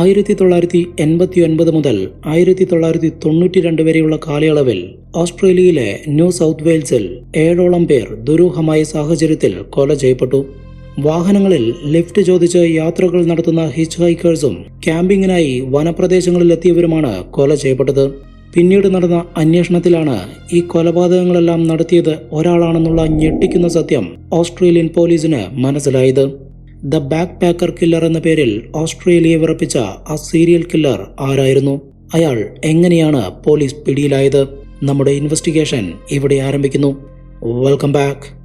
ആയിരത്തി തൊള്ളായിരത്തി എൺപത്തി ഒൻപത് മുതൽ ആയിരത്തി തൊള്ളായിരത്തി തൊണ്ണൂറ്റി രണ്ട് വരെയുള്ള കാലയളവിൽ ഓസ്ട്രേലിയയിലെ ന്യൂ സൗത്ത് വെയിൽസിൽ ഏഴോളം പേർ ദുരൂഹമായ സാഹചര്യത്തിൽ കൊല ചെയ്യപ്പെട്ടു. വാഹനങ്ങളിൽ ലിഫ്റ്റ് ചോദിച്ച് യാത്രകൾ നടത്തുന്ന ഹിച്ച് ഹൈക്കേഴ്സും ക്യാമ്പിങ്ങിനായി വനപ്രദേശങ്ങളിലെത്തിയവരുമാണ് കൊല ചെയ്യപ്പെട്ടത്. പിന്നീട് നടന്ന അന്വേഷണത്തിലാണ് ഈ കൊലപാതകങ്ങളെല്ലാം നടത്തിയത് ഒരാളാണെന്നുള്ള ഞെട്ടിക്കുന്ന സത്യം ഓസ്ട്രേലിയൻ പോലീസിന് മനസ്സിലായത്. ദ ബാക്ക് പാക്കർ കില്ലർ എന്ന പേരിൽ ഓസ്ട്രേലിയ വിറപ്പിച്ച ആ സീരിയൽ കില്ലർ ആരായിരുന്നു? അയാൾ എങ്ങനെയാണ് പോലീസ് പിടിയിലായത്? നമ്മുടെ ഇൻവെസ്റ്റിഗേഷൻ ഇവിടെ ആരംഭിക്കുന്നു. Welcome back.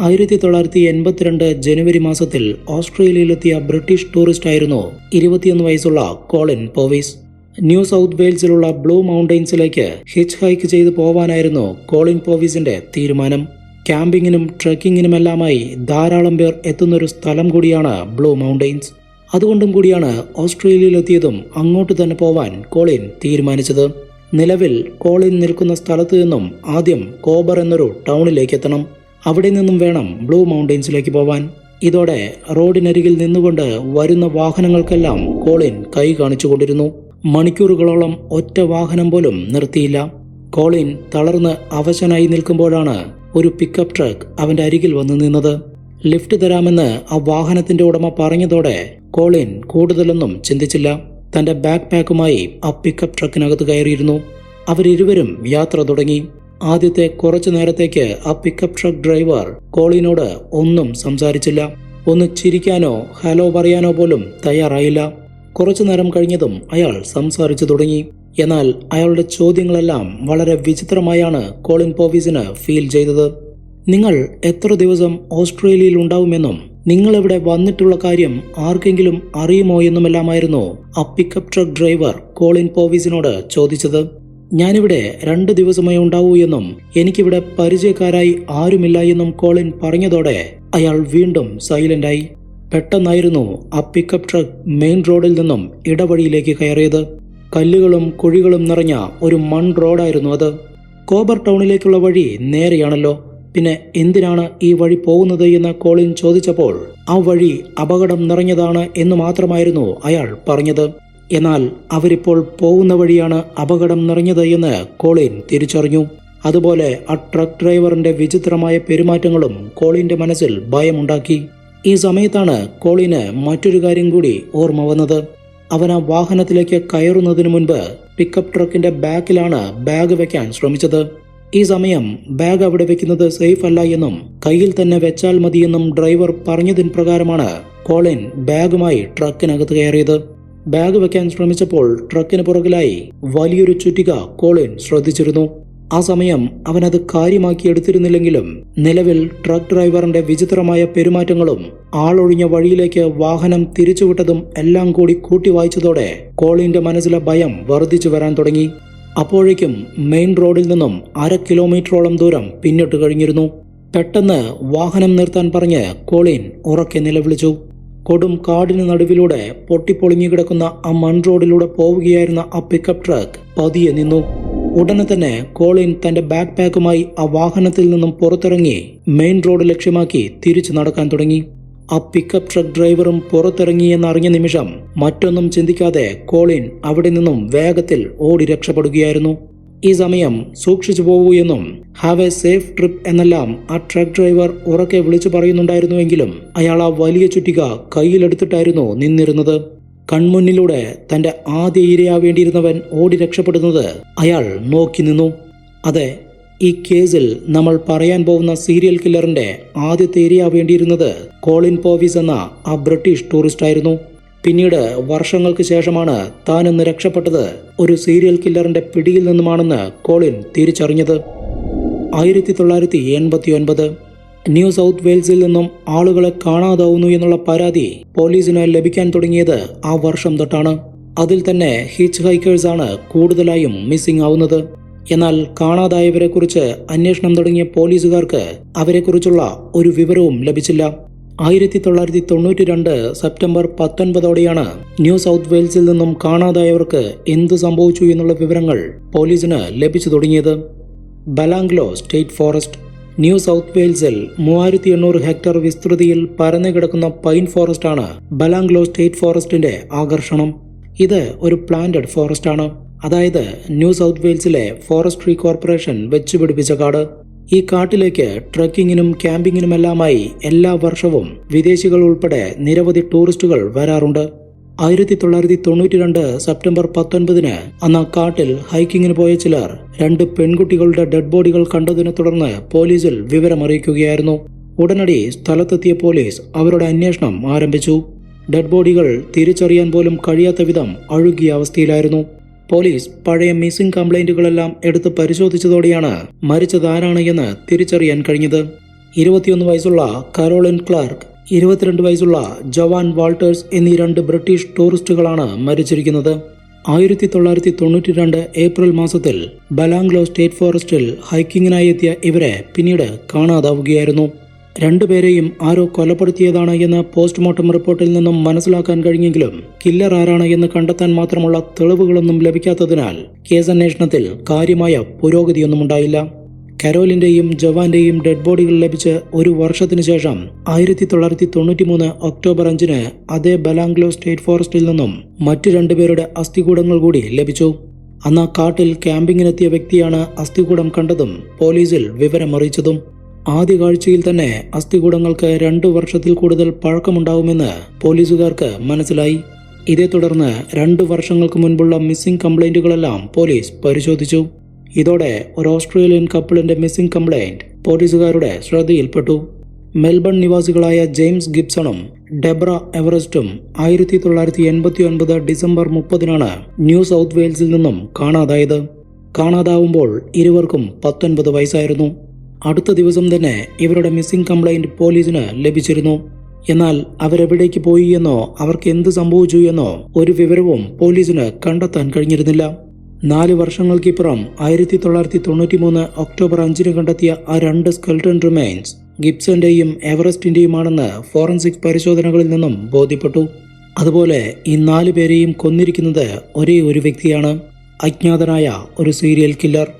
ആയിരത്തി തൊള്ളായിരത്തി എൺപത്തിരണ്ട് ജനുവരി മാസത്തിൽ ഓസ്ട്രേലിയയിലെത്തിയ ബ്രിട്ടീഷ് ടൂറിസ്റ്റ് ആയിരുന്നു ഇരുപത്തിയൊന്ന് വയസ്സുള്ള കോളിൻ പോവീസ്. ന്യൂ സൗത്ത് വെയിൽസിലുള്ള ബ്ലൂ മൗണ്ടെയ്ൻസിലേക്ക് ഹിച്ച് ഹൈക്ക് ചെയ്ത് പോവാനായിരുന്നു കോളിൻ പോവീസിന്റെ തീരുമാനം. ക്യാമ്പിങ്ങിനും ട്രക്കിങ്ങിനുമെല്ലാമായി ധാരാളം പേർ എത്തുന്നൊരു സ്ഥലം കൂടിയാണ് ബ്ലൂ മൗണ്ടെയ്ൻസ്. അതുകൊണ്ടും കൂടിയാണ് ഓസ്ട്രേലിയയിലെത്തിയതും അങ്ങോട്ട് തന്നെ പോവാൻ കോളിൻ തീരുമാനിച്ചത്. നിലവിൽ കോളിൻ നിൽക്കുന്ന സ്ഥലത്തു നിന്നും ആദ്യം കോബർ എന്നൊരു ടൗണിലേക്ക് എത്തണം. അവിടെ നിന്നും വേണം ബ്ലൂ മൗണ്ടെയ്ൻസിലേക്ക് പോവാൻ. ഇതോടെ റോഡിനരികിൽ നിന്നുകൊണ്ട് വരുന്ന വാഹനങ്ങൾക്കെല്ലാം കോളിൻ കൈ കാണിച്ചുകൊണ്ടിരുന്നു മണിക്കൂറുകളോളം ഒറ്റ വാഹനം പോലും നിർത്തിയില്ല. കോളിൻ തളർന്ന് അവശനായി നിൽക്കുമ്പോഴാണ് ഒരു പിക്കപ്പ് ട്രക്ക് അവന്റെ അരികിൽ വന്നു നിന്നത്. ലിഫ്റ്റ് തരാമെന്ന് ആ വാഹനത്തിന്റെ ഉടമ പറഞ്ഞതോടെ കോളിൻ കൂടുതലൊന്നും ചിന്തിച്ചില്ല. തന്റെ ബാക്ക് പാക്കുമായി ആ പിക്കപ്പ് ട്രക്കിനകത്ത് കയറിയിരുന്നു. അവരിരുവരും യാത്ര തുടങ്ങി. ആദ്യത്തെ കുറച്ചു നേരത്തേക്ക് ആ പിക്കപ്പ് ട്രക്ക് ഡ്രൈവർ കോളിനോട് ഒന്നും സംസാരിച്ചില്ല. ഒന്ന് ചിരിക്കാനോ ഹലോ പറയാനോ പോലും തയ്യാറായില്ല. കുറച്ചു നേരം കഴിഞ്ഞതും അയാൾ സംസാരിച്ചു തുടങ്ങി. എന്നാൽ അയാളുടെ ചോദ്യങ്ങളെല്ലാം വളരെ വിചിത്രമായാണ് കോളിൻ പോവീസിന് ഫീൽ ചെയ്തത്. നിങ്ങൾ എത്ര ദിവസം ഓസ്ട്രേലിയയിൽ ഉണ്ടാവുമെന്നും നിങ്ങൾ ഇവിടെ വന്നിട്ടുള്ള കാര്യം ആർക്കെങ്കിലും അറിയുമോ എന്നുമെല്ലാമായിരുന്നു ആ പിക്കപ്പ് ട്രക്ക് ഡ്രൈവർ കോളിൻ പോവീസിനോട് ചോദിച്ചത്. ഞാനിവിടെ രണ്ട് ദിവസമേ ഉണ്ടാവൂ എന്നും എനിക്കിവിടെ പരിചയക്കാരായി ആരുമില്ല എന്നും കോളിൻ പറഞ്ഞതോടെ അയാൾ വീണ്ടും സൈലന്റായി. പെട്ടെന്നായിരുന്നു ആ പിക്കപ്പ് ട്രക്ക് മെയിൻ റോഡിൽ നിന്നും ഇടവഴിയിലേക്ക് കയറിയത്. കല്ലുകളും കുഴികളും നിറഞ്ഞ ഒരു മൺ റോഡായിരുന്നു അത്. കോബർ ടൗണിലേക്കുള്ള വഴി നേരെയാണല്ലോ. പിന്നെ എന്തിനാണ് ഈ വഴി പോകുന്നത് എന്ന് കോളിൻ ചോദിച്ചപ്പോൾ ആ വഴി അപകടം നിറഞ്ഞതാണ് എന്ന് മാത്രമായിരുന്നു അയാൾ പറഞ്ഞത്. എന്നാൽ അവരിപ്പോൾ പോകുന്ന വഴിയാണ് അപകടം നിറഞ്ഞത് എന്ന് കോളിൻ തിരിച്ചറിഞ്ഞു. അതുപോലെ ആ ട്രക്ക് ഡ്രൈവറിന്റെ വിചിത്രമായ പെരുമാറ്റങ്ങളും കോളിന്റെ മനസ്സിൽ ഭയമുണ്ടാക്കി. ഈ സമയത്താണ് കോളിന് മറ്റൊരു കാര്യം കൂടി ഓർമ്മ വന്നത്. അവൻ ആ വാഹനത്തിലേക്ക് കയറുന്നതിന് മുൻപ് പിക്കപ്പ് ട്രക്കിന്റെ ബാക്കിലാണ് ബാഗ് വെക്കാൻ ശ്രമിച്ചത്. ഈ സമയം ബാഗ് അവിടെ വെക്കുന്നത് സേഫ് അല്ല എന്നും കയ്യിൽ തന്നെ വെച്ചാൽ മതിയെന്നും ഡ്രൈവർ പറഞ്ഞതിന് പ്രകാരമാണ് കോളിൻ ബാഗുമായി ട്രക്കിനകത്ത് കയറിയത്. ബാഗ് വെക്കാൻ ശ്രമിച്ചപ്പോൾ ട്രക്കിന് പുറകിലായി വലിയൊരു ചുറ്റിക കോളിൻ ശ്രദ്ധിച്ചിരുന്നു. ആ സമയം അവൻ അത് കാര്യമാക്കി എടുത്തിരുന്നില്ലെങ്കിലും നിലവിൽ ട്രക്ക് ഡ്രൈവറിന്റെ വിചിത്രമായ പെരുമാറ്റങ്ങളും ആളൊഴിഞ്ഞ വഴിയിലേക്ക് വാഹനം തിരിച്ചുവിട്ടതും എല്ലാം കൂടി കൂട്ടി വായിച്ചതോടെ കോളിന്റെ മനസ്സിലെ ഭയം വർദ്ധിച്ചു വരാൻ തുടങ്ങി. അപ്പോഴേക്കും മെയിൻ റോഡിൽ നിന്നും അര കിലോമീറ്ററോളം ദൂരം പിന്നിട്ട് കഴിഞ്ഞിരുന്നു. പെട്ടെന്ന് വാഹനം നിർത്താൻ പറഞ്ഞ് കോളിൻ ഉറക്കെ നിലവിളിച്ചു. കൊടും കാടിന് നടുവിലൂടെ പൊട്ടിപ്പൊളിഞ്ഞു കിടക്കുന്ന ആ മൺ റോഡിലൂടെ പോവുകയായിരുന്ന ആ പിക്കപ്പ് ട്രക്ക് പതിയെ നിന്നു. ഉടനെ തന്നെ കോളിൻ തന്റെ ബാക്ക് പാക്കുമായി ആ വാഹനത്തിൽ നിന്നും പുറത്തിറങ്ങി മെയിൻ റോഡ് ലക്ഷ്യമാക്കി തിരിച്ചു നടക്കാൻ തുടങ്ങി. ആ പിക്കപ്പ് ട്രക്ക് ഡ്രൈവറും പുറത്തിറങ്ങി പുറത്തിറങ്ങിയെന്നറിഞ്ഞ നിമിഷം മറ്റൊന്നും ചിന്തിക്കാതെ കോളിൻ അവിടെ നിന്നും വേഗത്തിൽ ഓടി രക്ഷപ്പെടുകയായിരുന്നു. ഈ സമയം സൂക്ഷിച്ചു പോകൂ എന്നും ഹാവ് എ സേഫ് ട്രിപ്പ് എന്നെല്ലാം ആ ട്രക്ക് ഡ്രൈവർ ഉറക്കെ വിളിച്ചു പറയുന്നുണ്ടായിരുന്നുവെങ്കിലും അയാൾ ആ വലിയ ചുറ്റിക കയ്യിലെടുത്തിട്ടായിരുന്നു നിന്നിരുന്നത്. കൺമുന്നിലൂടെ തന്റെ ആദ്യ ഇരയാവേണ്ടിയിരുന്നവൻ ഓടി രക്ഷപ്പെടുന്നത് അയാൾ നോക്കി നിന്നു. അതെ ഈ കേസിൽ നമ്മൾ പറയാൻ പോകുന്ന സീരിയൽ കില്ലറിന്റെ ആദ്യത്തെ ഇരയാവേണ്ടിയിരുന്നത് കോളിൻ പോവിസ് എന്ന ആ ബ്രിട്ടീഷ് ടൂറിസ്റ്റ് ആയിരുന്നു പിന്നീട് വർഷങ്ങൾക്ക് ശേഷമാണ് താനൊന്ന് രക്ഷപ്പെട്ടത് ഒരു സീരിയൽ കില്ലറിന്റെ പിടിയിൽ നിന്നുമാണെന്ന് കോളിൻ തിരിച്ചറിഞ്ഞത്. ആയിരത്തി തൊള്ളായിരത്തി എൺപത്തി ഒൻപത് ന്യൂ സൗത്ത് വെയിൽസിൽ നിന്നും ആളുകളെ കാണാതാവുന്നു എന്നുള്ള പരാതി പോലീസിന് ലഭിക്കാൻ തുടങ്ങിയത് ആ വർഷം തൊട്ടാണ്. അതിൽ തന്നെ ഹിച്ച് ഹൈക്കേഴ്സ് ആണ് കൂടുതലായും മിസ്സിംഗ് ആവുന്നത്. എന്നാൽ കാണാതായവരെക്കുറിച്ച് അന്വേഷണം തുടങ്ങിയ പോലീസുകാർക്ക് അവരെക്കുറിച്ചുള്ള ഒരു വിവരവും ലഭിച്ചില്ല. ആയിരത്തി തൊള്ളായിരത്തി തൊണ്ണൂറ്റി രണ്ട് സെപ്റ്റംബർ പത്തൊൻപതോടെയാണ് ന്യൂ സൗത്ത് വെയിൽസിൽ നിന്നും കാണാതായവർക്ക് എന്തു സംഭവിച്ചു എന്നുള്ള വിവരങ്ങൾ പോലീസിന് ലഭിച്ചു തുടങ്ങിയത്. Belanglo State Forest New South വെയിൽസിൽ മൂവായിരത്തി എണ്ണൂറ് ഹെക്ടർ വിസ്തൃതിയിൽ പരന്നു കിടക്കുന്ന പൈൻ ഫോറസ്റ്റാണ് ബലാംഗ്ലോ സ്റ്റേറ്റ് ഫോറസ്റ്റിന്റെ ആകർഷണം. ഇത് ഒരു പ്ലാന്റഡ് ഫോറസ്റ്റാണ്. അതായത് ന്യൂ സൗത്ത് വെയിൽസിലെ ഫോറസ്ട്രി കോർപ്പറേഷൻ വെച്ചുപിടിപ്പിച്ച കാട്. ഈ കാട്ടിലേക്ക് ട്രക്കിങ്ങിനും ക്യാമ്പിങ്ങിനുമെല്ലാമായി എല്ലാ വർഷവും വിദേശികൾ ഉൾപ്പെടെ നിരവധി ടൂറിസ്റ്റുകൾ വരാറുണ്ട്. ആയിരത്തി തൊള്ളായിരത്തി തൊണ്ണൂറ്റി രണ്ട് സെപ്റ്റംബർ പത്തൊൻപതിന് അന്ന് കാട്ടിൽ ഹൈക്കിങ്ങിന് പോയ ചിലർ രണ്ട് പെൺകുട്ടികളുടെ ഡെഡ് ബോഡികൾ കണ്ടതിനെ തുടർന്ന് പോലീസിൽ വിവരമറിയിക്കുകയായിരുന്നു. ഉടനടി സ്ഥലത്തെത്തിയ പോലീസ് അവരുടെ അന്വേഷണം ആരംഭിച്ചു. ഡെഡ് ബോഡികൾ തിരിച്ചറിയാൻ പോലും കഴിയാത്ത വിധം അഴുകിയ അവസ്ഥയിലായിരുന്നു. പോലീസ് പഴയ മിസ്സിംഗ് കംപ്ലൈന്റുകളെല്ലാം എടുത്ത് പരിശോധിച്ചതോടെയാണ് മരിച്ചത് ആരാണ് എന്ന് തിരിച്ചറിയാൻ കഴിഞ്ഞത്. ഇരുപത്തിയൊന്ന് വയസ്സുള്ള കരോളിൻ ക്ലാർക്ക് ഇരുപത്തിരണ്ട് വയസ്സുള്ള ജവാൻ വാൾട്ടേഴ്സ് എന്നീ രണ്ട് ബ്രിട്ടീഷ് ടൂറിസ്റ്റുകളാണ് മരിച്ചിരിക്കുന്നത്. ആയിരത്തി തൊള്ളായിരത്തി തൊണ്ണൂറ്റി രണ്ട് ഏപ്രിൽ മാസത്തിൽ ബലാംഗ്ലോ സ്റ്റേറ്റ് ഫോറസ്റ്റിൽ ഹൈക്കിങ്ങിനായി എത്തിയ ഇവരെ പിന്നീട് കാണാതാവുകയായിരുന്നു. രണ്ടുപേരെയും ആരോ കൊലപ്പെടുത്തിയതാണ് എന്ന് പോസ്റ്റ്മോർട്ടം റിപ്പോർട്ടിൽ നിന്നും മനസ്സിലാക്കാൻ കഴിഞ്ഞെങ്കിലും കില്ലർ ആരാണ് എന്ന് കണ്ടെത്താൻ മാത്രമുള്ള തെളിവുകളൊന്നും ലഭിക്കാത്തതിനാൽ കേസന്വേഷണത്തിൽ കാര്യമായ പുരോഗതിയൊന്നും ഉണ്ടായില്ല. കരോലിന്റെയും ജവാന്റെയും ഡെഡ് ബോഡികൾ ലഭിച്ച് ഒരു വർഷത്തിനു ശേഷം ആയിരത്തി തൊള്ളായിരത്തി തൊണ്ണൂറ്റി മൂന്ന് ഒക്ടോബർ അഞ്ചിന് അതേ ബലാംഗ്ലോ സ്റ്റേറ്റ് ഫോറസ്റ്റിൽ നിന്നും മറ്റു രണ്ടുപേരുടെ അസ്ഥികൂടങ്ങൾ കൂടി ലഭിച്ചു. അന്ന് ആ കാട്ടിൽ ക്യാമ്പിങ്ങിനെത്തിയ വ്യക്തിയാണ് അസ്ഥികൂടം കണ്ടതും പോലീസിൽ വിവരമറിയിച്ചതും. ആദ്യ കാഴ്ചയിൽ തന്നെ അസ്ഥികൂടങ്ങൾക്ക് രണ്ടു വർഷത്തിൽ കൂടുതൽ പഴക്കമുണ്ടാവുമെന്ന് പോലീസുകാർക്ക് മനസ്സിലായി. ഇതേ തുടർന്ന് രണ്ടു വർഷങ്ങൾക്ക് മുൻപുള്ള മിസ്സിംഗ് കംപ്ലൈന്റുകളെല്ലാം പോലീസ് പരിശോധിച്ചു. ഇതോടെ ഒരു ഓസ്ട്രേലിയൻ കപ്പിളിന്റെ മിസ്സിംഗ് കംപ്ലൈന്റ് പോലീസുകാരുടെ ശ്രദ്ധയിൽപ്പെട്ടു. മെൽബൺ നിവാസികളായ ജെയിംസ് ഗിബ്സണും ഡെബ്ര എവറസ്റ്റും ആയിരത്തി തൊള്ളായിരത്തി എൺപത്തി ഒൻപത് ഡിസംബർ മുപ്പതിനാണ് ന്യൂ സൗത്ത് വെയിൽസിൽ നിന്നും കാണാതായത്. കാണാതാവുമ്പോൾ ഇരുവർക്കും പത്തൊൻപത് വയസ്സായിരുന്നു. അടുത്ത ദിവസം തന്നെ ഇവരുടെ മിസ്സിംഗ് കംപ്ലൈന്റ് പോലീസിന് ലഭിച്ചിരുന്നു. എന്നാൽ അവരെവിടേക്ക് പോയി എന്നോ അവർക്ക് എന്ത് സംഭവിച്ചു എന്നോ ഒരു വിവരവും പോലീസിന് കണ്ടെത്താൻ കഴിഞ്ഞിരുന്നില്ല. നാല് വർഷങ്ങൾക്കിപ്പുറം ആയിരത്തി തൊള്ളായിരത്തി തൊണ്ണൂറ്റി മൂന്ന് ഒക്ടോബർ അഞ്ചിന് കണ്ടെത്തിയ ആ രണ്ട് സ്കെൽട്ടൺ റിമൈൻസ് ഗിബ്സന്റെയും എവറസ്റ്റിന്റെയുമാണെന്ന് ഫോറൻസിക് പരിശോധനകളിൽ നിന്നും ബോധ്യപ്പെട്ടു. അതുപോലെ ഈ നാല് പേരെയും കൊന്നിരിക്കുന്നത് ഒരേ ഒരു വ്യക്തിയാണ്. അജ്ഞാതനായ ഒരു സീരിയൽ കില്ലർ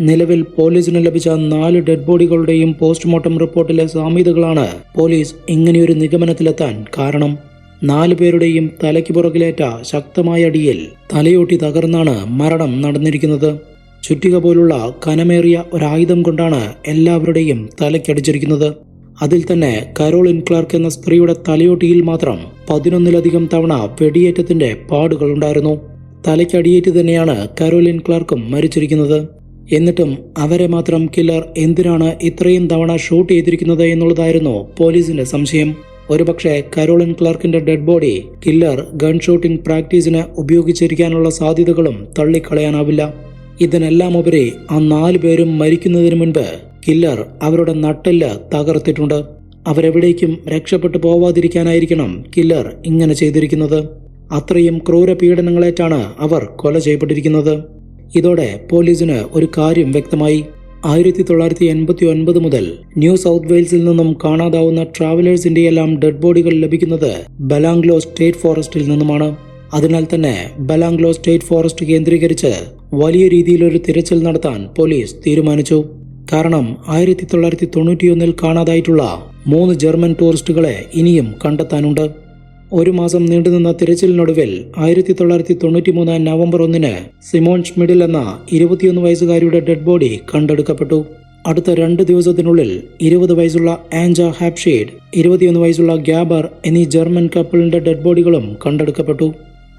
നിലവിൽ പോലീസിന് ലഭിച്ച നാല് ഡെഡ് ബോഡികളുടെയും പോസ്റ്റ്മോർട്ടം റിപ്പോർട്ടിലെ സാമ്യതകളാണ് പോലീസ് ഇങ്ങനെയൊരു നിഗമനത്തിലെത്താൻ കാരണം നാലു പേരുടെയും തലയ്ക്ക് പുറകിലേറ്റ ശക്തമായ അടിയിൽ തലയോട്ടി തകർന്നാണ് മരണം നടന്നിരിക്കുന്നത്. ചുറ്റിക പോലുള്ള കനമേറിയ ഒരായുധം കൊണ്ടാണ് എല്ലാവരുടെയും തലയ്ക്കടിച്ചിരിക്കുന്നത്. അതിൽ തന്നെ കരോളിൻ ക്ലാർക്ക് എന്ന സ്ത്രീയുടെ തലയോട്ടിയിൽ മാത്രം പതിനൊന്നിലധികം തവണ വെടിയേറ്റത്തിന്റെ പാടുകളുണ്ടായിരുന്നു തലയ്ക്കടിയേറ്റ് തന്നെയാണ് കരോലിൻ ക്ലാർക്കും മരിച്ചിരിക്കുന്നത്. എന്നിട്ടും അവരെ മാത്രം കില്ലർ എന്തിനാണ് ഇത്രയും തവണ ഷൂട്ട് ചെയ്തിരിക്കുന്നത് എന്നുള്ളതായിരുന്നു പോലീസിന്റെ സംശയം. ഒരുപക്ഷെ Caroline ക്ലാർക്കിന്റെ dead body killer gun shooting പ്രാക്ടീസിന് ഉപയോഗിച്ചിരിക്കാനുള്ള സാധ്യതകളും തള്ളിക്കളയാനാവില്ല. ഇതിനെല്ലാം ഉപരി ആ നാലു പേരും മരിക്കുന്നതിന് മുൻപ് കില്ലർ അവരുടെ നട്ടെല്ല് തകർത്തിട്ടുണ്ട്. അവരെവിടേക്കും രക്ഷപ്പെട്ടു പോവാതിരിക്കാനായിരിക്കണം കില്ലർ ഇങ്ങനെ ചെയ്തിരിക്കുന്നത്. അത്രയും ക്രൂര പീഡനങ്ങളേറ്റാണ് അവർ കൊല ചെയ്യപ്പെട്ടിരിക്കുന്നത്. ഇതോടെ പോലീസിന് ഒരു കാര്യം വ്യക്തമായി. ആയിരത്തി തൊള്ളായിരത്തി എൺപത്തി ഒൻപത് മുതൽ ന്യൂ സൗത്ത് വെയിൽസിൽ നിന്നും കാണാതാവുന്ന ട്രാവലേഴ്സിന്റെ എല്ലാം ഡെഡ് ബോഡികൾ ലഭിക്കുന്നത് ബലാംഗ്ലോ സ്റ്റേറ്റ് ഫോറസ്റ്റിൽ നിന്നുമാണ്. അതിനാൽ തന്നെ ബലാംഗ്ലോ സ്റ്റേറ്റ് ഫോറസ്റ്റ് കേന്ദ്രീകരിച്ച് വലിയ രീതിയിലൊരു തിരച്ചിൽ നടത്താൻ പോലീസ് തീരുമാനിച്ചു. കാരണം ആയിരത്തി തൊള്ളായിരത്തി തൊണ്ണൂറ്റിയൊന്നിൽ കാണാതായിട്ടുള്ള മൂന്ന് ജർമ്മൻ ടൂറിസ്റ്റുകളെ ഇനിയും കണ്ടെത്താനുണ്ട്. ഒരു മാസം നീണ്ടുനിന്ന തിരച്ചിലിനൊടുവിൽ ആയിരത്തി തൊള്ളായിരത്തി തൊണ്ണൂറ്റി മൂന്ന് നവംബർ ഒന്നിന് സിമോൺ ഷ്മിഡിൽ എന്ന ഇരുപത്തിയൊന്ന് വയസ്സുകാരിയുടെ ഡെഡ് ബോഡി കണ്ടെടുക്കപ്പെട്ടു. അടുത്ത രണ്ട് ദിവസത്തിനുള്ളിൽ ഇരുപത് വയസ്സുള്ള ആൻജ ഹാപ്ഷീഡ് ഇരുപത്തിയൊന്ന് വയസ്സുള്ള ഗ്യാബർ എന്നീ ജർമ്മൻ കപ്പിളിന്റെ ഡെഡ് ബോഡികളും കണ്ടെടുക്കപ്പെട്ടു.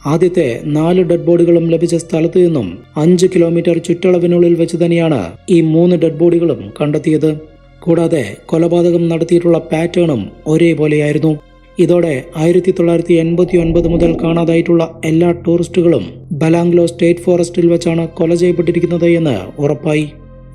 ആദ്യത്തെ നാല് ഡെഡ് ബോഡികളും ലഭിച്ച സ്ഥലത്തു നിന്നും അഞ്ച് കിലോമീറ്റർ ചുറ്റളവിനുള്ളിൽ വെച്ച് തന്നെയാണ് ഈ മൂന്ന് ഡെഡ് ബോഡികളും കണ്ടെത്തിയത്. കൂടാതെ കൊലപാതകം നടത്തിയിട്ടുള്ള പാറ്റേണും ഒരേപോലെയായിരുന്നു. ഇതോടെ ആയിരത്തി തൊള്ളായിരത്തി എൺപത്തി ഒൻപത് മുതൽ കാണാതായിട്ടുള്ള എല്ലാ ടൂറിസ്റ്റുകളും ബലാംഗ്ലോ സ്റ്റേറ്റ് ഫോറസ്റ്റിൽ വെച്ചാണ് കൊല ചെയ്യപ്പെട്ടിരിക്കുന്നത് എന്ന് ഉറപ്പായി.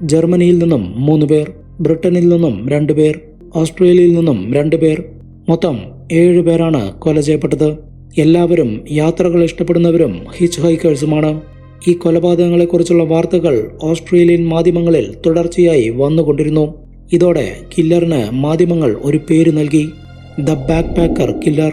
ജർമ്മനിയിൽ നിന്നും മൂന്ന് പേർ ബ്രിട്ടനിൽ നിന്നും രണ്ട് പേർ ഓസ്ട്രേലിയയിൽ നിന്നും രണ്ട് പേർ മൊത്തം ഏഴ് പേരാണ് കൊല ചെയ്യപ്പെട്ടത്. എല്ലാവരും യാത്രകൾ ഇഷ്ടപ്പെടുന്നവരും ഹിച്ച് ഹൈക്കേഴ്സുമാണ് ഈ കൊലപാതകങ്ങളെക്കുറിച്ചുള്ള വാർത്തകൾ ഓസ്ട്രേലിയൻ മാധ്യമങ്ങളിൽ തുടർച്ചയായി വന്നുകൊണ്ടിരുന്നു. ഇതോടെ കില്ലറിന് മാധ്യമങ്ങൾ ഒരു പേര് നൽകി. The backpacker killer.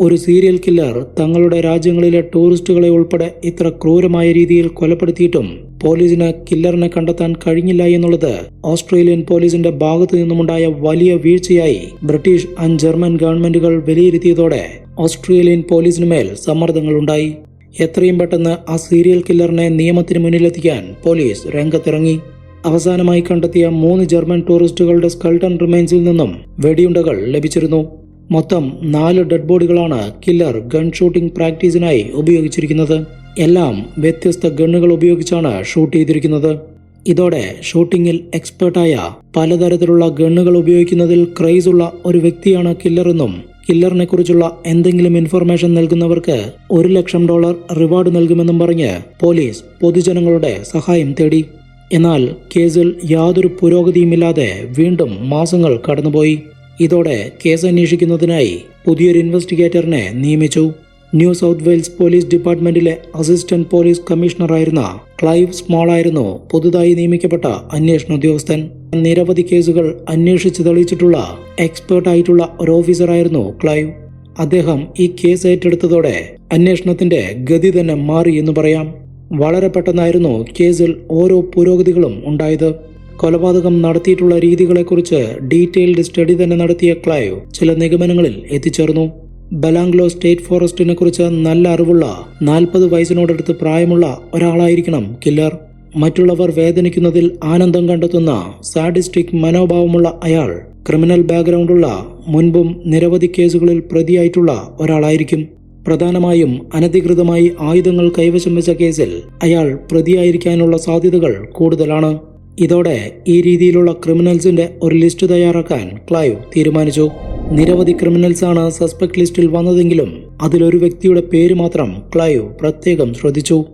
ഒരു സീരിയൽ കില്ലർ തങ്ങളുടെ രാജ്യങ്ങളിലെ ടൂറിസ്റ്റുകളെ ഉൾപ്പെടെ ഇത്ര ക്രൂരമായ രീതിയിൽ കൊലപ്പെടുത്തിയിട്ടും പോലീസിന് കില്ലറിനെ കണ്ടെത്താൻ കഴിഞ്ഞില്ല എന്നുള്ളത് ഓസ്ട്രേലിയൻ പോലീസിന്റെ ഭാഗത്തു നിന്നുമുണ്ടായ വലിയ വീഴ്ചയായി ബ്രിട്ടീഷ് ആൻഡ് ജർമ്മൻ ഗവൺമെന്റുകൾ വിലയിരുത്തിയതോടെ ഓസ്ട്രേലിയൻ പോലീസിന് മേൽ സമ്മർദ്ദങ്ങളുണ്ടായി എത്രയും പെട്ടെന്ന് ആ സീരിയൽ കില്ലറിനെ നിയമത്തിന് മുന്നിലെത്തിക്കാൻ പോലീസ് രംഗത്തിറങ്ങി. അവസാനമായി കണ്ടെത്തിയ മൂന്ന് ജർമ്മൻ ടൂറിസ്റ്റുകളുടെ സ്കൾട്ടൺ റിമൈൻസിൽ നിന്നും വെടിയുണ്ടകൾ ലഭിച്ചിരുന്നു. മൊത്തം നാല് ഡെഡ് ബോഡികളാണ് കില്ലർ ഗൺ ഷൂട്ടിംഗ് പ്രാക്ടീസിനായി ഉപയോഗിച്ചിരിക്കുന്നത്. എല്ലാം വ്യത്യസ്ത ഗണ്ണുകൾ ഉപയോഗിച്ചാണ് ഷൂട്ട് ചെയ്തിരിക്കുന്നത്. ഇതോടെ ഷൂട്ടിങ്ങിൽ എക്സ്പേർട്ടായ പലതരത്തിലുള്ള ഗണ്ണുകൾ ഉപയോഗിക്കുന്നതിൽ ക്രൈസ് ഉള്ള ഒരു വ്യക്തിയാണ് കില്ലറെന്നും കില്ലറിനെ കുറിച്ചുള്ള എന്തെങ്കിലും ഇൻഫർമേഷൻ നൽകുന്നവർക്ക് ഒരു ലക്ഷം ഡോളർ റിവാർഡ് നൽകുമെന്നും പറഞ്ഞ് പോലീസ് പൊതുജനങ്ങളുടെ സഹായം തേടി. എന്നാൽ കേസിൽ യാതൊരു പുരോഗതിയുമില്ലാതെ വീണ്ടും മാസങ്ങൾ കടന്നുപോയി. ഇതോടെ കേസ് അന്വേഷിക്കുന്നതിനായി പുതിയൊരു ഇൻവെസ്റ്റിഗേറ്ററിനെ നിയമിച്ചു. ന്യൂ സൗത്ത് വെയിൽസ് പോലീസ് ഡിപ്പാർട്ട്മെന്റിലെ അസിസ്റ്റന്റ് പോലീസ് കമ്മീഷണറായിരുന്ന ക്ലൈവ് സ്മോൾ ആയിരുന്നു പുതുതായി നിയമിക്കപ്പെട്ട അന്വേഷണ ഉദ്യോഗസ്ഥൻ. നിരവധി കേസുകൾ അന്വേഷിച്ച് തെളിയിച്ചിട്ടുള്ള എക്സ്പേർട്ട് ആയിട്ടുള്ള ഒരു ഓഫീസറായിരുന്നു ക്ലൈവ്. അദ്ദേഹം ഈ കേസ് ഏറ്റെടുത്തതോടെ അന്വേഷണത്തിന്റെ ഗതി തന്നെ മാറി എന്ന് പറയാം. വളരെ പെട്ടെന്നായിരുന്നു കേസിൽ ഓരോ പുരോഗതികളും ഉണ്ടായത്. കൊലപാതകം നടത്തിയിട്ടുള്ള രീതികളെക്കുറിച്ച് ഡീറ്റെയിൽഡ് സ്റ്റഡി തന്നെ നടത്തിയ ക്ലൈവ് ചില നിഗമനങ്ങളിൽ എത്തിച്ചേർന്നു. ബലാംഗ്ലോ സ്റ്റേറ്റ് ഫോറസ്റ്റിനെ കുറിച്ച് നല്ല അറിവുള്ള നാൽപ്പത് വയസ്സിനോടടുത്ത് പ്രായമുള്ള ഒരാളായിരിക്കണം കില്ലർ. മറ്റുള്ളവർ വേദനിക്കുന്നതിൽ ആനന്ദം കണ്ടെത്തുന്ന സാഡിസ്റ്റിക് മനോഭാവമുള്ള അയാൾ ക്രിമിനൽ ബാക്ക്ഗ്രൗണ്ടുള്ള മുൻപും നിരവധി കേസുകളിൽ പ്രതിയായിട്ടുള്ള ഒരാളായിരിക്കും. പ്രധാനമായും അനധികൃതമായി ആയുധങ്ങൾ കൈവശം വെച്ച കേസിൽ അയാൾ പ്രതിയായിരിക്കാനുള്ള സാധ്യതകൾ കൂടുതലാണ്. ഇതോടെ ഈ രീതിയിലുള്ള ക്രിമിനൽസിന്റെ ഒരു ലിസ്റ്റ് തയ്യാറാക്കാൻ ക്ലൈവ് തീരുമാനിച്ചു. നിരവധി ക്രിമിനൽസ് ആണ് സസ്പെക്ട് ലിസ്റ്റിൽ വന്നതെങ്കിലും അതിലൊരു വ്യക്തിയുടെ പേര് മാത്രം ക്ലൈവ് പ്രത്യേകം ശ്രദ്ധിച്ചു.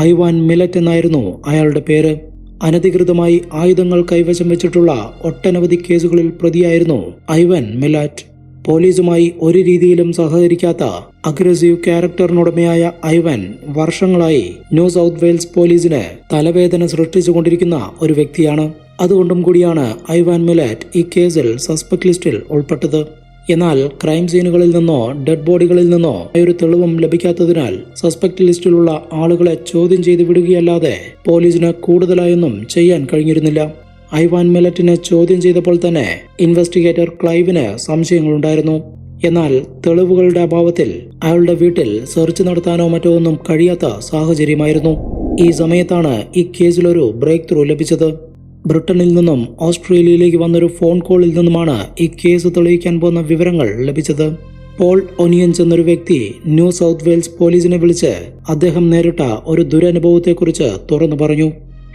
ഐവാൻ മിലറ്റ് എന്നായിരുന്നു അയാളുടെ പേര്. അനധികൃതമായി ആയുധങ്ങൾ കൈവശം വെച്ചിട്ടുള്ള ഒട്ടനവധി കേസുകളിൽ പ്രതിയായിരുന്നു ഐവൻ മിലാറ്റ് പോലീസുമായി ഒരു രീതിയിലും സഹകരിക്കാത്ത അഗ്രസീവ് ക്യാരക്ടറിനുടമയായ ഐവൻ വർഷങ്ങളായി ന്യൂ സൗത്ത് വെയിൽസ് പോലീസിന് തലവേദന സൃഷ്ടിച്ചുകൊണ്ടിരിക്കുന്ന ഒരു വ്യക്തിയാണ്. അതുകൊണ്ടും കൂടിയാണ് ഐവാൻ മിലാറ്റ് ഈ കേസിൽ സസ്പെക്ട് ലിസ്റ്റിൽ ഉൾപ്പെട്ടത്. എന്നാൽ ക്രൈം സീനുകളിൽ നിന്നോ ഡെഡ് ബോഡികളിൽ നിന്നോ ഒരു തെളിവും ലഭിക്കാത്തതിനാൽ സസ്പെക്ട് ലിസ്റ്റിലുള്ള ആളുകളെ ചോദ്യം ചെയ്ത് വിടുകയല്ലാതെ പോലീസിന് കൂടുതലായൊന്നും ചെയ്യാൻ കഴിഞ്ഞിരുന്നില്ല. ഐവാൻ മെലറ്റിനെ ചോദ്യം ചെയ്തപ്പോൾ തന്നെ ഇൻവെസ്റ്റിഗേറ്റർ ക്ലൈവിന് സംശയങ്ങളുണ്ടായിരുന്നു. എന്നാൽ തെളിവുകളുടെ അഭാവത്തിൽ അയാളുടെ വീട്ടിൽ സെർച്ച് നടത്താനോ മറ്റോ ഒന്നും കഴിയാത്ത സാഹചര്യമായിരുന്നു. ഈ സമയത്താണ് ഈ കേസിലൊരു ബ്രേക്ക് ത്രൂ ലഭിച്ചത്. ബ്രിട്ടനിൽ നിന്നും ഓസ്ട്രേലിയയിലേക്ക് വന്നൊരു ഫോൺ കോളിൽ നിന്നുമാണ് ഈ കേസ് തെളിയിക്കാൻ പോകുന്ന വിവരങ്ങൾ ലഭിച്ചത്. പോൾ ഒനിയൻസ് എന്നൊരു വ്യക്തി ന്യൂ സൗത്ത് വെയിൽസ് പോലീസിനെ വിളിച്ച് അദ്ദേഹം നേരിട്ട ഒരു ദുരനുഭവത്തെക്കുറിച്ച് തുറന്നു പറഞ്ഞു.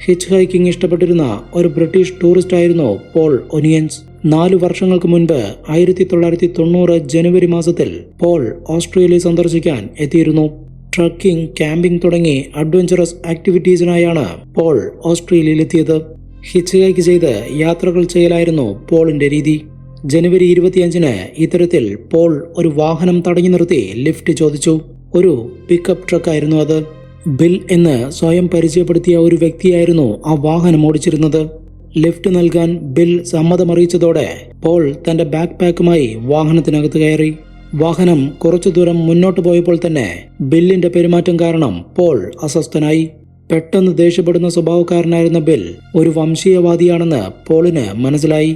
ഹിച്ച് ഹൈക്കിംഗ് ഇഷ്ടപ്പെട്ടിരുന്ന ഒരു ബ്രിട്ടീഷ് ടൂറിസ്റ്റ് ആയിരുന്നു പോൾ ഒനിയൻസ്. നാലു വർഷങ്ങൾക്ക് മുൻപ് ആയിരത്തി തൊള്ളായിരത്തി തൊണ്ണൂറ് ജനുവരി മാസത്തിൽ പോൾ ഓസ്ട്രേലിയ സന്ദർശിക്കാൻ എത്തിയിരുന്നു. ട്രക്കിംഗ് ക്യാമ്പിംഗ് തുടങ്ങി അഡ്വഞ്ചറസ് ആക്ടിവിറ്റീസിനായാണ് പോൾ ഓസ്ട്രേലിയയിലെത്തിയത്. ഹിച്ച് ഹൈക്ക് ചെയ്ത് യാത്രകൾ ചെയ്യലായിരുന്നു പോളിന്റെ രീതി. ജനുവരി ഇരുപത്തിയഞ്ചിന് ഇത്തരത്തിൽ പോൾ ഒരു വാഹനം തടഞ്ഞു നിർത്തി ലിഫ്റ്റ് ചോദിച്ചു. ഒരു പിക്കപ്പ് ട്രക്കായിരുന്നു അത്. ബിൽ എന്ന് സ്വയം പരിചയപ്പെടുത്തിയ ഒരു വ്യക്തിയായിരുന്നു ആ വാഹനം ഓടിച്ചിരുന്നത്. ലിഫ്റ്റ് നൽകാൻ ബിൽ സമ്മതമറിയിച്ചതോടെ പോൾ തന്റെ ബാക്ക് പാക്കുമായി വാഹനത്തിനകത്ത് കയറി. വാഹനം കുറച്ചു ദൂരം മുന്നോട്ട് പോയപ്പോൾ തന്നെ ബില്ലിന്റെ പെരുമാറ്റം കാരണം പോൾ അസ്വസ്ഥനായി. പെട്ടെന്ന് ദേഷ്യപ്പെടുന്ന സ്വഭാവക്കാരനായിരുന്ന ബിൽ ഒരു വംശീയവാദിയാണെന്ന് പോളിന് മനസ്സിലായി.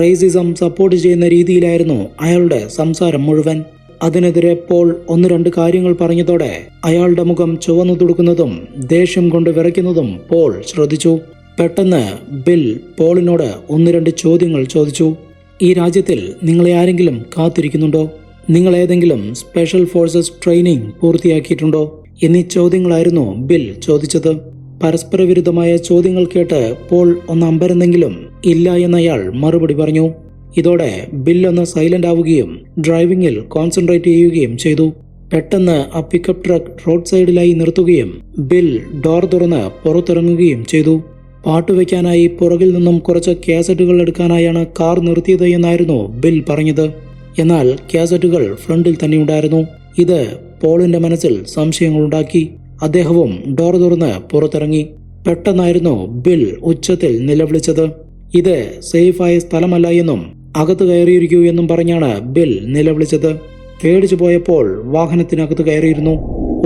റേസിസം സപ്പോർട്ട് ചെയ്യുന്ന രീതിയിലായിരുന്നു അയാളുടെ സംസാരം മുഴുവൻ. അതിനെതിരെ പോൾ ഒന്ന് രണ്ട് കാര്യങ്ങൾ പറഞ്ഞതോടെ അയാളുടെ മുഖം ചുവന്നു തുടുക്കുന്നതും ദേഷ്യം കൊണ്ട് വിറയ്ക്കുന്നതും പോൾ ശ്രദ്ധിച്ചു. പെട്ടെന്ന് ബിൽ പോളിനോട് ഒന്ന് രണ്ട് ചോദ്യങ്ങൾ ചോദിച്ചു. ഈ രാജ്യത്തിൽ നിങ്ങളെ ആരെങ്കിലും കാത്തിരിക്കുന്നുണ്ടോ? നിങ്ങൾ ഏതെങ്കിലും സ്പെഷ്യൽ ഫോഴ്സസ് ട്രെയിനിങ് പൂർത്തിയാക്കിയിട്ടുണ്ടോ? എന്നീ ചോദ്യങ്ങളായിരുന്നു ബിൽ ചോദിച്ചത്. പരസ്പര വിരുദ്ധമായ ചോദ്യങ്ങൾ കേട്ട് പോൾ ഒന്ന് അമ്പരന്നെങ്കിലും ഇല്ല എന്നയാൾ മറുപടി പറഞ്ഞു. ഇതോടെ ബില്ലൊന്ന് സൈലന്റ് ആവുകയും ഡ്രൈവിംഗിൽ കോൺസെൻട്രേറ്റ് ചെയ്യുകയും ചെയ്തു. പെട്ടെന്ന് ആ പിക്കപ്പ് ട്രക്ക് റോഡ് സൈഡിലായി നിർത്തുകയും ബിൽ ഡോർ തുറന്ന് പുറത്തിറങ്ങുകയും ചെയ്തു. പാട്ട് പാട്ടുവെക്കാനായി പുറകിൽ നിന്നും കുറച്ച് കാസറ്റുകൾ എടുക്കാനായാണ് കാർ നിർത്തിയത് എന്നായിരുന്നു ബിൽ പറഞ്ഞത്. എന്നാൽ കാസറ്റുകൾ ഫ്രണ്ടിൽ തന്നെ ഉണ്ടായിരുന്നു. ഇത് പോളിന്റെ മനസ്സിൽ സംശയങ്ങളുണ്ടാക്കി അദ്ദേഹവും ഡോർ തുറന്ന് പുറത്തിറങ്ങി. പെട്ടെന്നായിരുന്നു ബിൽ ഉച്ചത്തിൽ നിലവിളിച്ചത്. ഇത് സേഫായ സ്ഥലമല്ല എന്നും അകത്ത് കയറിയിരിക്കൂ എന്നും പറഞ്ഞാണ് ബിൽ നിലവിളിച്ചത്. പേടിച്ചു പോയപ്പോൾ വാഹനത്തിനകത്ത് കയറിയിരുന്നു.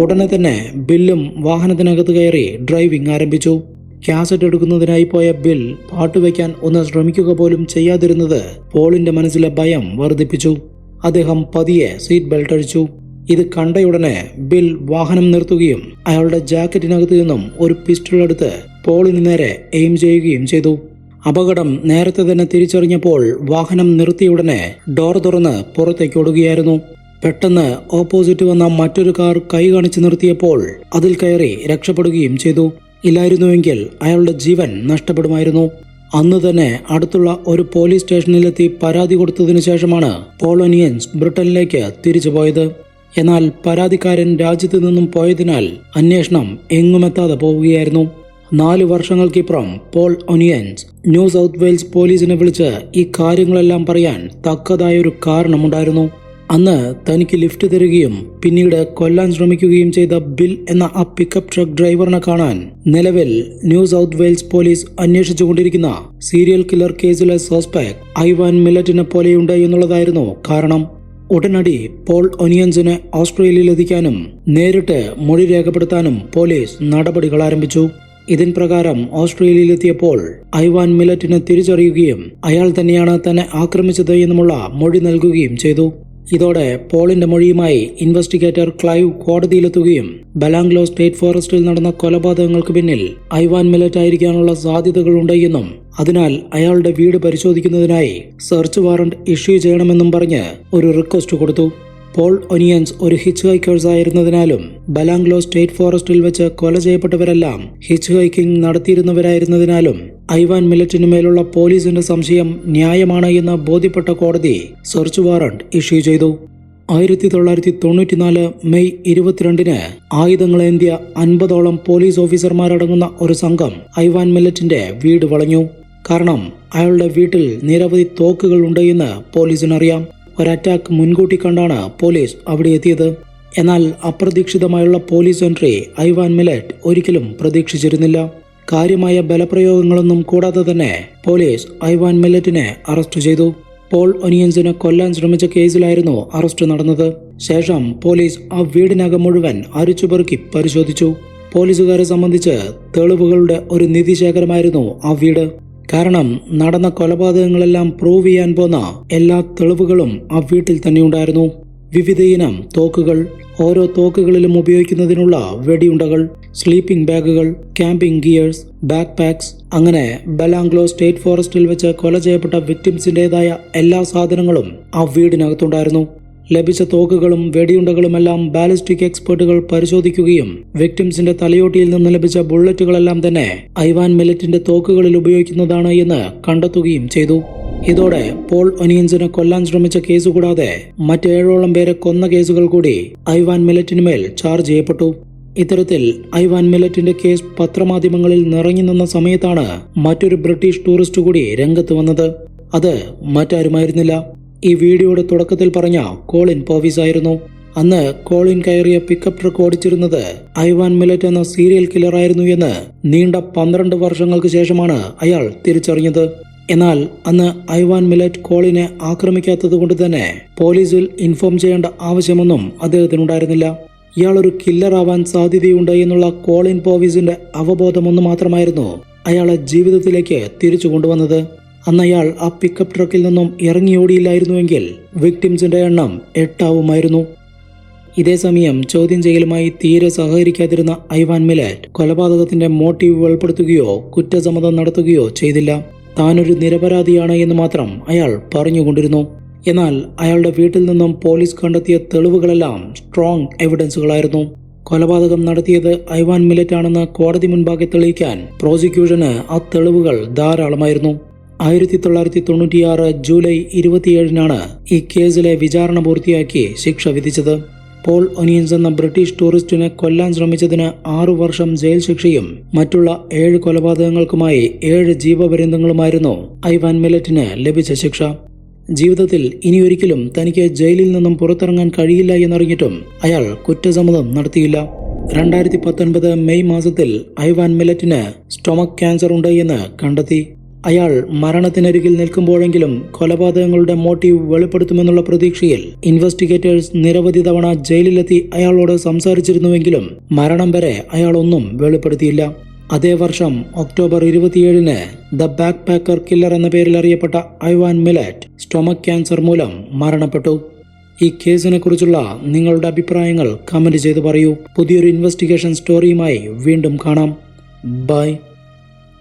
ഉടനെ തന്നെ ബില്ലും വാഹനത്തിനകത്ത് കയറി ഡ്രൈവിംഗ് ആരംഭിച്ചു. കാസറ്റ് എടുക്കുന്നതിനായി പോയ ബിൽ പാട്ട് വയ്ക്കാൻ ഒന്ന് ശ്രമിക്കുക പോലും ചെയ്യാതിരുന്നത് പോളിന്റെ മനസ്സിലെ ഭയം വർദ്ധിപ്പിച്ചു. അദ്ദേഹം പതിയെ സീറ്റ് ബെൽറ്റ് അഴിച്ചു. ഇത് കണ്ടയുടനെ ബിൽ വാഹനം നിർത്തുകയും അയാളുടെ ജാക്കറ്റിനകത്ത് നിന്നും ഒരു പിസ്റ്റൾ എടുത്ത് പോളിന് നേരെ എയിം ചെയ്യുകയും ചെയ്തു. അപകടം നേരത്തെ തന്നെ തിരിച്ചറിഞ്ഞപ്പോൾ വാഹനം നിർത്തിയുടനെ ഡോർ തുറന്ന് പുറത്തേക്ക് ഓടുകയായിരുന്നു. പെട്ടെന്ന് ഓപ്പോസിറ്റ് വന്ന മറ്റൊരു കാർ കൈ കാണിച്ചു നിർത്തിയപ്പോൾ അതിൽ കയറി രക്ഷപ്പെടുകയും ചെയ്തു. ഇല്ലായിരുന്നുവെങ്കിൽ അയാളുടെ ജീവൻ നഷ്ടപ്പെടുമായിരുന്നു. അന്ന് തന്നെ അടുത്തുള്ള ഒരു പോലീസ് സ്റ്റേഷനിലെത്തി പരാതി കൊടുത്തതിനു ശേഷമാണ് പോളോനിയൻസ് ബ്രിട്ടനിലേക്ക് തിരിച്ചു പോയത്. എന്നാൽ പരാതിക്കാരൻ രാജ്യത്തു നിന്നും പോയതിനാൽ അന്വേഷണം എങ്ങുമെത്താതെ പോവുകയായിരുന്നു. നാല് വർഷങ്ങൾക്കിപ്പുറം Paul Onions New South Wales പോലീസിനെ വിളിച്ച് ഈ കാര്യങ്ങളെല്ലാം പറയാൻ തക്കതായൊരു കാരണമുണ്ടായിരുന്നു. അന്ന് തനിക്ക് ലിഫ്റ്റ് തരികയും പിന്നീട് കൊല്ലാൻ ശ്രമിക്കുകയും ചെയ്ത ബിൽ എന്ന ആ പിക്കപ്പ് ട്രക്ക് ഡ്രൈവറിനെ കാണാൻ നിലവിൽ ന്യൂ സൗത്ത് വെയിൽസ് പോലീസ് അന്വേഷിച്ചുകൊണ്ടിരിക്കുന്ന സീരിയൽ കില്ലർ കേസിലെ സസ്പെക്ട് ഐവാൻ മില്ലറ്റിനെ പോലെയുണ്ട് എന്നുള്ളതായിരുന്നു കാരണം. ഉടനടി പോൾ ഒനിയൻസിനെ ഓസ്ട്രേലിയയിൽ എത്തിക്കാനും നേരിട്ട് മൊഴി രേഖപ്പെടുത്താനും പോലീസ് നടപടികൾ ആരംഭിച്ചു. ഇതിൻ പ്രകാരം ഓസ്ട്രേലിയയിലെത്തിയപ്പോൾ ഐവാൻ മിലറ്റിനെ തിരിച്ചറിയുകയും അയാൾ തന്നെയാണ് തന്നെ ആക്രമിച്ചത് എന്നുമുള്ള മൊഴി നൽകുകയും ചെയ്തു. ഇതോടെ പോളിന്റെ മൊഴിയുമായി ഇൻവെസ്റ്റിഗേറ്റർ ക്ലൈവ് കോടതിയിലെത്തുകയും ബലാംഗ്ലോ സ്റ്റേറ്റ് ഫോറസ്റ്റിൽ നടന്ന കൊലപാതകങ്ങൾക്ക് പിന്നിൽ ഐവാൻ മിലറ്റ് ആയിരിക്കാനുള്ള സാധ്യതകൾ ഉണ്ടെന്നും അതിനാൽ അയാളുടെ വീട് പരിശോധിക്കുന്നതിനായി സെർച്ച് വാറണ്ട് ഇഷ്യൂ ചെയ്യണമെന്നും പറഞ്ഞ് ഒരു റിക്വസ്റ്റ് കൊടുത്തു. പോൾ ഒനിയൻസ് ഒരു ഹിച്ച് ഹൈക്കേഴ്സ് ആയിരുന്നതിനാലും ബലാംഗ്ലോ സ്റ്റേറ്റ് ഫോറസ്റ്റിൽ വെച്ച് കൊല ചെയ്യപ്പെട്ടവരെല്ലാം ഹിച്ച് ഹൈക്കിംഗ് നടത്തിയിരുന്നവരായിരുന്നതിനാലും ഐവാൻ മിലറ്റിനു മേലുള്ള പോലീസിന്റെ സംശയം ന്യായമാണ് എന്ന് ബോധ്യപ്പെട്ട കോടതി സെർച്ച് വാറണ്ട് ഇഷ്യൂ ചെയ്തു. ആയിരത്തി തൊള്ളായിരത്തി തൊണ്ണൂറ്റിനാല് മെയ് ഇരുപത്തിരണ്ടിന് ആയുധങ്ങളേന്ത്യ അൻപതോളം പോലീസ് ഓഫീസർമാരടങ്ങുന്ന ഒരു സംഘം ഐവാൻ മില്ലറ്റിന്റെ വീട് വളഞ്ഞു. കാരണം അയാളുടെ വീട്ടിൽ നിരവധി തോക്കുകൾ ഉണ്ട് എന്ന് പോലീസിനറിയാം. ഒരു അറ്റാക്ക് മുൻകൂട്ടി കണ്ടാണ് പോലീസ് അവിടെ എത്തിയത്. എന്നാൽ അപ്രതീക്ഷിതമായുള്ള പോലീസ് എൻട്രി ഐവാൻ മിലറ്റ് ഒരിക്കലും പ്രതീക്ഷിച്ചിരുന്നില്ല. കാര്യമായ ബലപ്രയോഗങ്ങളൊന്നും കൂടാതെ തന്നെ പോലീസ് ഐവാൻ മിലറ്റിനെ അറസ്റ്റ് ചെയ്തു. പോൾ ഒനിയൻസിനെ കൊല്ലാൻ ശ്രമിച്ച കേസിലായിരുന്നു അറസ്റ്റ് നടന്നത്. ശേഷം പോലീസ് ആ വീടിനകം മുഴുവൻ അരിച്ചുപെറുക്കി പരിശോധിച്ചു. പോലീസുകാരെ സംബന്ധിച്ച് തെളിവുകളുടെ ഒരു നിധി ശേഖരമായിരുന്നു ആ വീട്. കാരണം നടന്ന കൊലപാതകങ്ങളെല്ലാം പ്രൂവ് ചെയ്യാൻ പോന്ന എല്ലാ തെളിവുകളും ആ വീട്ടിൽ തന്നെ ഉണ്ടായിരുന്നു വിവിധയിനം തോക്കുകൾ ഓരോ തോക്കുകളിലും ഉപയോഗിക്കുന്നതിനുള്ള വെടിയുണ്ടകൾ സ്ലീപ്പിംഗ് ബാഗുകൾ ക്യാമ്പിംഗ് ഗിയേഴ്സ് ബാക്ക് പാക്സ് അങ്ങനെ ബലാംഗ്ലോ സ്റ്റേറ്റ് ഫോറസ്റ്റിൽ വെച്ച് കൊല ചെയ്യപ്പെട്ട വിക്ടിംസിന്റെതായ എല്ലാ സാധനങ്ങളും ആ വീടിനകത്തുണ്ടായിരുന്നു. ലഭിച്ച തോക്കുകളും വെടിയുണ്ടകളുമെല്ലാം ബാലിസ്റ്റിക് എക്സ്പേർട്ടുകൾ പരിശോധിക്കുകയും വിക്ടിംസിന്റെ തലയോട്ടിയിൽ നിന്ന് ലഭിച്ച ബുള്ളറ്റുകളെല്ലാം തന്നെ ഐവാൻ മിലറ്റിന്റെ തോക്കുകളിൽ ഉപയോഗിക്കുന്നതാണ് എന്ന് കണ്ടെത്തുകയും ചെയ്തു. ഇതോടെ പോൾ ഒനിയൻസിനെ കൊല്ലാൻ ശ്രമിച്ച കേസ് കൂടാതെ മറ്റേഴോളം പേരെ കൊന്ന കേസുകൾ കൂടി ഐവാൻ മിലറ്റിനുമേൽ ചാർജ് ചെയ്യപ്പെട്ടു. ഇത്തരത്തിൽ ഐവാൻ മിലറ്റിന്റെ കേസ് പത്രമാധ്യമങ്ങളിൽ നിറഞ്ഞു നിന്ന സമയത്താണ് മറ്റൊരു ബ്രിട്ടീഷ് ടൂറിസ്റ്റ് കൂടി രംഗത്ത് വന്നത്. അത് മറ്റാരുമായിരുന്നില്ല. ഈ വീഡിയോയുടെ തുടക്കത്തിൽ പറഞ്ഞ കോളിൻ പോവീസ് ആയിരുന്നു അന്ന് കോളിൻ കയറിയ പിക്കപ്പ് ട്രക്ക് ഓടിച്ചിരുന്നത് ഐവാൻ മിലറ്റ് എന്ന സീരിയൽ കില്ലർ ആയിരുന്നു എന്ന് നീണ്ട പന്ത്രണ്ട് വർഷങ്ങൾക്ക് ശേഷമാണ് അയാൾ തിരിച്ചറിഞ്ഞത്. എന്നാൽ അന്ന് ഐവാൻ മിലറ്റ് കോളിനെ ആക്രമിക്കാത്തത് കൊണ്ട് തന്നെ പോലീസിൽ ഇൻഫോം ചെയ്യേണ്ട ആവശ്യമൊന്നും അദ്ദേഹത്തിനുണ്ടായിരുന്നില്ല. ഇയാൾ ഒരു കില്ലർ ആവാൻ സാധ്യതയുണ്ട് എന്നുള്ള കോളിൻ പോവീസിന്റെ അവബോധമൊന്നു മാത്രമായിരുന്നു അയാളെ ജീവിതത്തിലേക്ക് തിരിച്ചു കൊണ്ടുവന്നത്. അന്ന് അയാൾ ആ പിക്കപ്പ് ട്രക്കിൽ നിന്നും ഇറങ്ങിയോടിയില്ലായിരുന്നുവെങ്കിൽ വിക്ടിംസിന്റെ എണ്ണം എട്ടാവുമായിരുന്നു. ഇതേസമയം ചോദ്യം ചെയ്യലുമായി തീരെ സഹകരിക്കാതിരുന്ന ഐവാൻ മിലാറ്റ് കൊലപാതകത്തിന്റെ മോട്ടീവ് വെളിപ്പെടുത്തുകയോ കുറ്റസമ്മതം നടത്തുകയോ ചെയ്തില്ല. താനൊരു നിരപരാധിയാണ് എന്ന് മാത്രം അയാൾ പറഞ്ഞുകൊണ്ടിരുന്നു. എന്നാൽ അയാളുടെ വീട്ടിൽ നിന്നും പോലീസ് കണ്ടെത്തിയ തെളിവുകളെല്ലാം സ്ട്രോങ് എവിഡൻസുകളായിരുന്നു കൊലപാതകം നടത്തിയത് ഐവാൻ മിലറ്റ് ആണെന്ന് കോടതി മുൻപാകെ തെളിയിക്കാൻ പ്രോസിക്യൂഷന് ആ തെളിവുകൾ ധാരാളമായിരുന്നു. ആയിരത്തി തൊള്ളായിരത്തി തൊണ്ണൂറ്റിയാറ് ജൂലൈ ഇരുപത്തിയേഴിനാണ് ഈ കേസിലെ വിചാരണ പൂർത്തിയാക്കി ശിക്ഷ വിധിച്ചത്. പോൾ ഒനിയൻസ് എന്ന ബ്രിട്ടീഷ് ടൂറിസ്റ്റിനെ കൊല്ലാൻ ശ്രമിച്ചതിന് ആറു വർഷം ജയിൽ ശിക്ഷയും മറ്റുള്ള ഏഴ് കൊലപാതകങ്ങൾക്കുമായി ഏഴ് ജീവപര്യന്തങ്ങളുമായിരുന്നു ഐവാൻ മിലറ്റിന് ലഭിച്ച ശിക്ഷ. ജീവിതത്തിൽ ഇനിയൊരിക്കലും തനിക്ക് ജയിലിൽ നിന്നും പുറത്തിറങ്ങാൻ കഴിയില്ല എന്നറിഞ്ഞിട്ടും അയാൾ കുറ്റസമ്മതം നടത്തിയില്ല. രണ്ടായിരത്തി പത്തൊൻപത് മെയ് മാസത്തിൽ ഐവാൻ മിലറ്റിന് സ്റ്റൊമക് ക്യാൻസർ ഉണ്ട് എന്ന് കണ്ടെത്തി. അയാൾ മരണത്തിനരികിൽ നിൽക്കുമ്പോഴെങ്കിലും കൊലപാതകങ്ങളുടെ മോട്ടീവ് വെളിപ്പെടുത്തുമെന്നുള്ള പ്രതീക്ഷയിൽ ഇൻവെസ്റ്റിഗേറ്റേഴ്സ് നിരവധി തവണ ജയിലിലെത്തി അയാളോട് സംസാരിച്ചിരുന്നുവെങ്കിലും മരണം വരെ അയാൾ ഒന്നും വെളിപ്പെടുത്തിയില്ല. അതേ വർഷം ഒക്ടോബർ ഇരുപത്തിയേഴിന് ദ ബാക്ക് പാക്കർ കില്ലർ എന്ന പേരിൽ അറിയപ്പെട്ട ഐവാൻ മിലറ്റ് സ്റ്റൊമക് ക്യാൻസർ മൂലം മരണപ്പെട്ടു. ഈ കേസിനെ കുറിച്ചുള്ള നിങ്ങളുടെ അഭിപ്രായങ്ങൾ കമന്റ് ചെയ്തു പറയൂ. പുതിയൊരു ഇൻവെസ്റ്റിഗേഷൻ സ്റ്റോറിയുമായി വീണ്ടും കാണാം. ബൈ.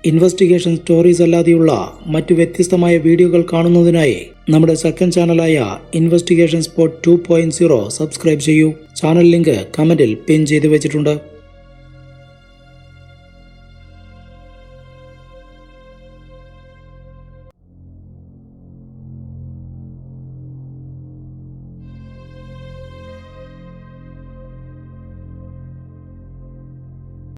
ഇൻവെസ്റ്റിഗേഷൻ സ്റ്റോറീസ് അല്ലാതെയുള്ള മറ്റു വ്യത്യസ്തമായ വീഡിയോകൾ കാണുന്നതിനായി നമ്മുടെ സെക്കൻഡ് ചാനലായ ഇൻവെസ്റ്റിഗേഷൻ സ്പോട്ട് ടു സബ്സ്ക്രൈബ് ചെയ്യൂ. ചാനൽ ലിങ്ക് കമന്റിൽ പിൻ ചെയ്തു വെച്ചിട്ടുണ്ട്.